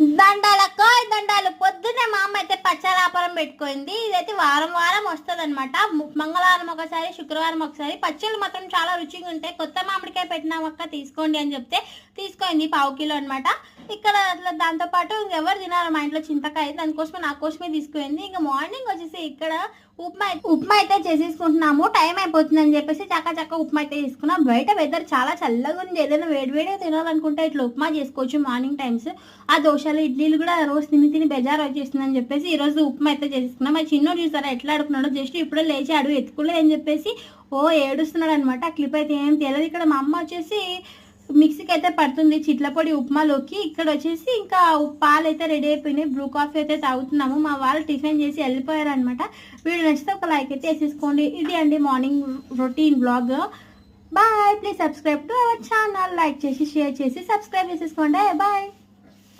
దండాలకో దండాలు పొద్దు పొద్దున్నే మా అమ్మ అయితే పచ్చలాపరం పెట్టుకుంది. ఇదైతే వారం వారం వస్తుంది అనమాట మంగళవారం ఒకసారి శుక్రవారం ఒకసారి. పచ్చళ్ళు మాత్రం చాలా రుచిగా ఉంటాయి. కొత్త మామిడికాయ పెట్టినామక్క తీసుకోండి అని చెప్తే తీసుకోండి పావు కిలో అనమాట ఇక్కడ అట్లా దాంతో పాటు ఎవరు మా ఇంట్లో చింతకాయ దానికోసమే నా కోసమే తీసుకుంది ఇంకా మార్నింగ్ వచ్చేసి ఇక్కడ ఉప్మా ఉప్మా అయితే చేసేసుకుంటున్నాము. టైం అయిపోతుంది అని చెప్పేసి చక్క చక్క ఉప్మా అయితే తీసుకున్నాం. బయట వెదర్ చాలా చల్లగా ఉంది. ఏదైనా వేడివేడిగా తినాలనుకుంటే ఇట్లా ఉప్మా చేసుకోవచ్చు మార్నింగ్ టైమ్స్. ఆ దోశలు ఇడ్లీలు కూడా రోజు తిని తిని బెజార్ వచ్చేసి అని చెప్పేసి ఈ రోజు ఉప్మా అయితే చేసుకున్నాం మా చిన్నోడు చూసారా ఎట్లా ఆడుకున్నాడో జస్ట్ ఇప్పుడే లేచి అడుగు ఎత్తుకోలేదు అని చెప్పేసి ఓ ఏడుస్తున్నాడు అనమాట ఆ క్లిప్ అయితే ఏం తెలియదు. ఇక్కడ మా అమ్మ వచ్చేసి మిక్సీకి అయితే పడుతుంది. చిట్ల పొడి ఉప్మాలోకి ఇక్కడ వచ్చేసి ఇంకా పాలు అయితే రెడీ అయిపోయినాయి. బ్రూ కాఫీ అయితే తాగుతున్నాము. మా వాళ్ళు టిఫిన్ చేసి వెళ్ళిపోయారు అనమాట వీడియో నచ్చితే ఒక లైక్ అయితే వేసేసుకోండి. ఇది అండి morning routine blog bye please subscribe to our channel like చేసి షేర్ చేసి సబ్స్క్రైబ్ చేసేసుకోండి. బాయ్